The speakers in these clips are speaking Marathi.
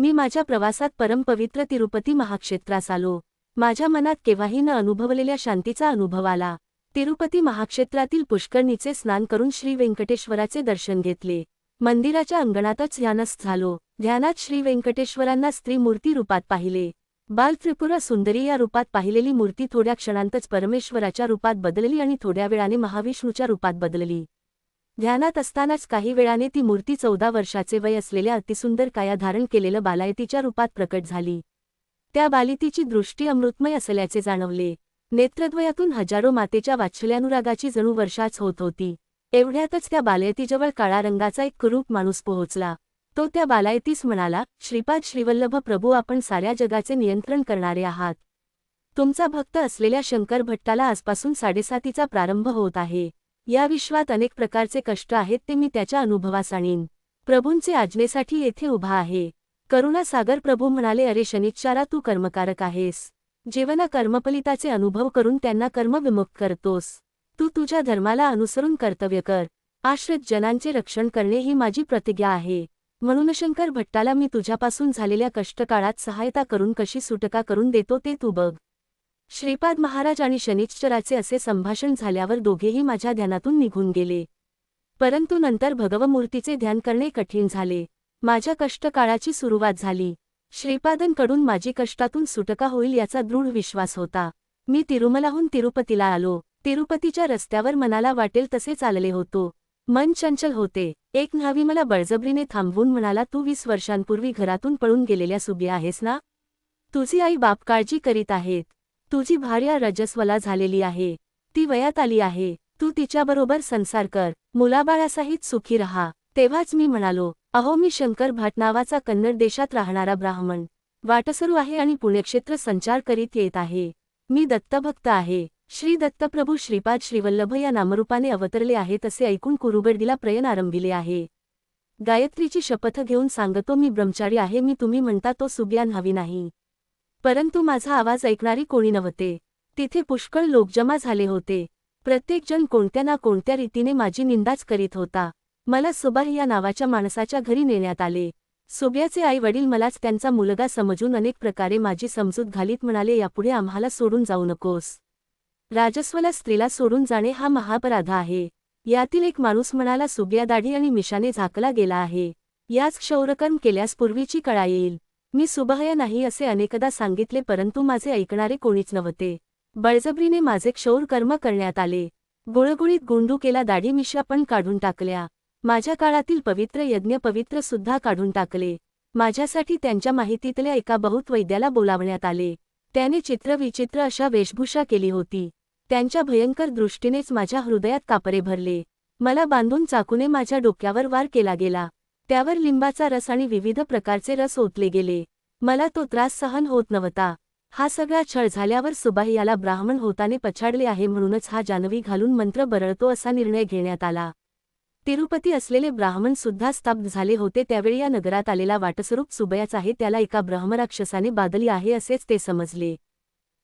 मी माझ्या प्रवासात परमपवित्र तिरुपती महाक्षेत्रास आलो माझ्या मनात केव्हाही न अनुभवलेल्या शांतीचा अनुभव आला. तिरुपती महाक्षेत्रातील पुष्करणीचे स्नान करून श्री व्यंकटेश्वराचे दर्शन घेतले. मंदिराच्या अंगणातच ध्यानस्थ झालो. ध्यानात श्री व्यंकटेश्वरांना स्त्रीमूर्ती रूपात पाहिले. बाल त्रिपुरा सुंदरी या रूपात पाहिलेली मूर्ती थोड्या क्षणांतच परमेश्वराच्या रूपात बदलली आणि थोड्या वेळाने महाविष्णूच्या रूपात बदलली. ध्यानात असतानाच काही वेळाने ती मूर्ती चौदा वर्षाचे वय असलेल्या अतिसुंदर काया धारण केलेलं बालायतीच्या रूपात प्रकट झाली. त्या बालितीची दृष्टी अमृतमय असल्याचे जाणवले. नेत्रद्वयातून हजारो मातेच्या वात्सल्यानुरागाची जणू वर्षाच होत होती. एवढ्यातच त्या बालयतीजवळ काळा रंगाचा एक कुरूप माणूस पोहोचला. तो त्या बालायतीस म्हणाला श्रीपाद श्रीवल्लभ प्रभू आपण साऱ्या जगाचे नियंत्रण करणारे आहात. तुमचा भक्त असलेल्या शंकर भट्टाला आजपासून साडेसातीचा प्रारंभ होत आहे. या विश्वात अनेक प्रकारचे कष्ट आहेत ते मी त्याच्या अनुभवास आणीन. प्रभूंचे आज्ञेसाठी येथे उभा आहे. करुणासागर प्रभू म्हणाले अरे शनिच्चारा तू कर्मकारक आहेस. जेवना कर्मफलिताचे अनुभव करून त्यांना कर्मविमुख करतोस. तू तुझ्या धर्माला अनुसरून कर्तव्य कर. आश्रित जनांचे रक्षण करणे ही माझी प्रतिज्ञा आहे. म्हणून शंकर भट्टाला मी तुझ्यापासून झालेल्या कष्टकाळात सहायता करून कशी सुटका करून देतो ते तू बघ. श्रीपाद महाराज आणि शनिश्चराचे असे संभाषण झाल्यावर दोघेही माझ्या ध्यानातून निघून गेले. परंतु नंतर भगवमूर्तीचे ध्यान करणे कठीण झाले. माझ्या कष्टकाळाची सुरुवात झाली. श्रीपादनकडून माझी कष्टातून सुटका होईल याचा दृढ विश्वास होता. मी तिरुमलाहून तिरुपतीला आलो. तिरुपतीच्या रस्त्यावर मनाला वाटेल तसे चालले होतो. मन चंचल होते. एक न्हावी मला बळजबरीने थांबवून म्हणाला तू वीस वर्षांपूर्वी घरातून पळून गेलेल्या सुबी आहेस ना? तुझी आई बाप काळजी करीत आहेत. तुझी भार्या रजस्वला झालेली आहे. ती वयात आली आहे. तू तिच्याबरोबर संसार कर. मुलाबाळासाहित सुखी रहा. तेव्हाच मी म्हणालो अहो मी शंकर भाट नावाचा कन्नड देशात राहणारा ब्राह्मण. वाटसरू आहे आणि पुण्यक्षेत्र संचार करीत येत आहे. मी दत्तभक्त आहे. श्री दत्तप्रभू श्रीपाद श्रीवल्लभ या नामरूपाने अवतरले आहेत असे ऐकून कुरुबर्दीला प्रयन आरंभिले आहे. गायत्रीची शपथ घेऊन सांगतो मी ब्रह्मचारी आहे. मी तुम्ही म्हणता तो सुग्यान हवी नाही. परंतु माझा आवाज ऐकणारी कोणी नव्हते. तिथे पुष्कळ लोक जमा झाले होते. प्रत्येकजण कोणत्या ना कोणत्या रीतीने माझी निंदाच करीत होता. मला सुबाह या नावाच्या माणसाच्या घरी नेण्यात आले. सुब्याचे आई वडील मलाच त्यांचा मुलगा समजून अनेक प्रकारे माझी समजूत घालीत म्हणाले यापुढे आम्हाला सोडून जाऊ नकोस. राजस्वला स्त्रीला सोडून जाणे हा महापराध आहे. यातील एक माणूस म्हणाला सुग्या दाढी आणि मिशाने झाकला गेला आहे. याच क्षौरकर्म केल्यास पूर्वीची कळा येईल. मी सुबहया नाही असे अनेकदा सांगितले परंतु माझे ऐकणारे कोणीच नव्हते. बळजबरीने माझे क्षौर कर्म करण्यात आले. गुळगुळीत गुंडुकेला दाढी मिशा पण काढून टाकल्या. माझ्या काळातील पवित्र यज्ञ पवित्र सुद्धा काढून टाकले. माझ्यासाठी त्यांच्या माहितीतल्या एका बहुत वैद्याला बोलावण्यात आले. त्याने चित्रविचित्र अशा वेशभूषा केली होती. त्यांच्या भयंकर दृष्टीनेच माझ्या हृदयात कापरे भरले. मला बांधून चाकूने माझ्या डोक्यावर वार केला गेला. त्यावर लिंबाचा रस आणि विविध प्रकारचे रस ओतले गेले. मला तो त्रास सहन होत नव्हता. हा सगळा छळ झाल्यावर सुबाही याला ब्राह्मण होताने पछाडले आहे म्हणूनच हा जानवी घालून मंत्र बरळतो असा निर्णय घेण्यात आला. तिरुपती असलेले ब्राह्मण सुद्धा स्तब्ध झाले होते त्यावेळी या नगरात आलेला वाटस्वरूप सुबयाच आहे त्याला एका ब्रह्मराक्षसाने बादली आहे असेच ते समजले.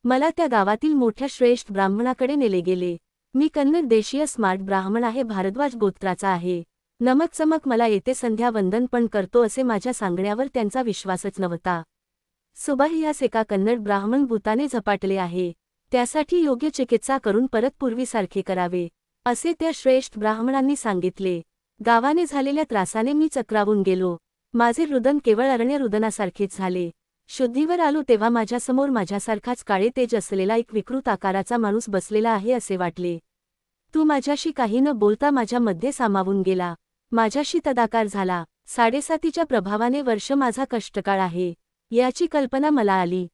मला त्या गावातील मोठ्या श्रेष्ठ ब्राह्मणाकडे नेले गेले. मी कन्नड देशीय स्मार्ट ब्राह्मण आहे भारद्वाज गोत्राचा आहे. नमकचमक मला येते संध्या वंदन पण करतो असे माझ्या सांगण्यावर त्यांचा विश्वासच नव्हता. सुबाही यास एका कन्नड ब्राह्मण भूताने झपाटले आहे. त्यासाठी योग्य चिकित्सा करून परत पूर्वीसारखे करावे असे त्या श्रेष्ठ ब्राह्मणांनी सांगितले. गावाने झालेल्या त्रासाने मी चक्रावून गेलो. माझे रुदन केवळ अरण्य रुदनासारखेच झाले. शुद्धीवर आलो तेव्हा माझ्यासमोर माझ्यासारखाच काळे तेज असलेला एक विकृत आकाराचा माणूस बसलेला आहे असे वाटले. तू माझ्याशी काही न बोलता माझ्यामध्ये सामावून गेला. माझ्याशी तदाकार झाला. साडेसातीच्या प्रभावाने वर्ष माझा कष्टकाळ आहे याची कल्पना मला आली.